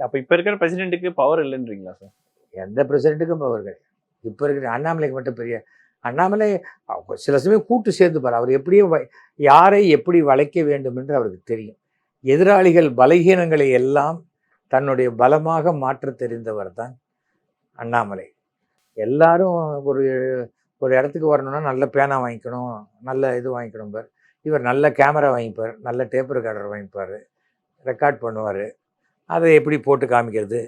அப்போ இப்போ இருக்கிற பிரசிடென்ட்டுக்கு பவர் இல்லைன்றீங்களா சார் எந்த பிரசிடென்ட்டுக்கும் பவர் இப்போ இருக்கிற அண்ணாமலைக்கு மட்டும் பெரிய அண்ணாமலை அவங்க சில சமயம் கூட்டு சேர்ந்துப்பார். அவர் எப்படியோ வ- யாரை எப்படி வளைக்க வேண்டும் என்று அவருக்கு தெரியும். எதிராளிகள் பலகீனங்களை எல்லாம் தன்னுடைய பலமாக மாற்ற தெரிந்தவர் தான் அண்ணாமலை. எல்லாரும் ஒரு ஒரு இடத்துக்கு வரணும்னா நல்ல பேனா வாங்கிக்கணும் நல்ல இது வாங்கிக்கணும் பார் இவர் நல்ல கேமரா வாங்கிப்பார் நல்ல டேப் ரெக்கார்டர் வாங்கிப்பார் ரெக்கார்ட் பண்ணுவார். அதை எப்படி போட்டு காமிக்கிறது?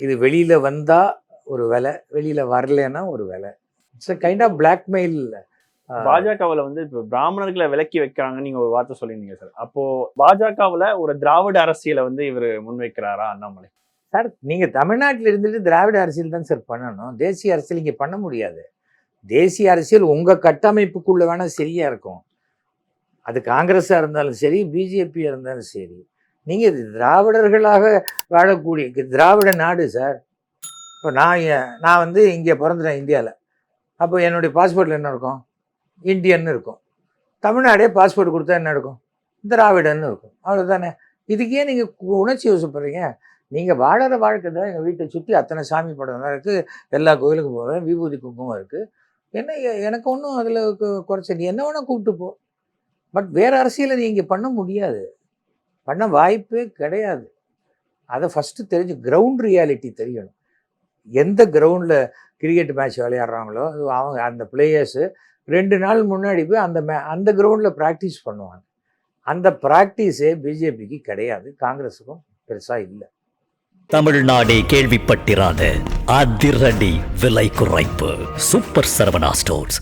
இது வெளியில் வந்தால் ஒரு விலை வெளியில் வரலைன்னா ஒரு விலை. It's a kind of blackmail பாஜகவுல வந்து இப்ப பிராமணர்களை விலக்கி வைக்கிறாங்கன்னு நீங்க ஒரு வார்த்தை சொல்லியிருந்தீங்க சார் அப்போ பாஜகவுல ஒரு திராவிட அரசியலை வந்து இவர் முன்வைக்கிறாரா அண்ணாமலை? சார் நீங்கள் தமிழ்நாட்டில் இருந்துட்டு திராவிட அரசியல் தான் சார் பண்ணணும். தேசிய அரசியல் இங்கே பண்ண முடியாது. தேசிய அரசியல் உங்கள் கட்டமைப்புக்குள்ளே வேணால் சரியாக இருக்கும். அது காங்கிரஸாக இருந்தாலும் சரி பிஜேபியாக இருந்தாலும் சரி. நீங்கள் திராவிடர்களாக வாழக்கூடிய திராவிட நாடு சார். இப்போ நான் ஏன்- நான் வந்து இங்கே பிறந்துட்டேன் இந்தியாவில் அப்போ என்னுடைய பாஸ்போர்ட்டில் என்ன இருக்கும்? இந்தியன்னு இருக்கும். தமிழ்நாடே பாஸ்போர்ட் கொடுத்தா என்ன இருக்கும்? திராவிடன்னு இருக்கும். அவ்வளோதானே இதுக்கே நீங்கள் உணர்ச்சி யோசிப்படுறீங்க நீங்கள் வாழற வாழ்க்கை தான் எங்கள் வீட்டை சுற்றி அத்தனை சாமி படம் தான் இருக்குது எல்லா கோயிலுக்கும் போவேன். விபூதி குங்குமம் இருக்குது என்ன எனக்கு ஒன்றும் அதில் குறைச்ச நீ என்ன வேணால் கூப்பிட்டு போ. பட் வேறு அரசியலை நீ இங்கே பண்ண முடியாது. பண்ண வாய்ப்பே கிடையாது. அதை ஃபஸ்ட்டு தெரிஞ்சு கிரவுண்ட் ரியாலிட்டி தெரியணும். எந்த கிரவுண்டில் கிரிக்கெட் மேட்ச் விளையாடுறாங்களோ அது அவங்க அந்த பிளேயர்ஸு ரெண்டு நாள் முன்னாடி போய் அந்த மே அந்த கிரவுண்டில் ப்ராக்டிஸ் பண்ணுவாங்க. அந்த ப்ராக்டிஸே பிஜேபிக்கு கிடையாது காங்கிரஸுக்கும் பெருசாக இல்லை. தமிழ்நாடே கேள்விப்பட்டிராத அதிரடி விலை குறைப்பு. Super Saravana stores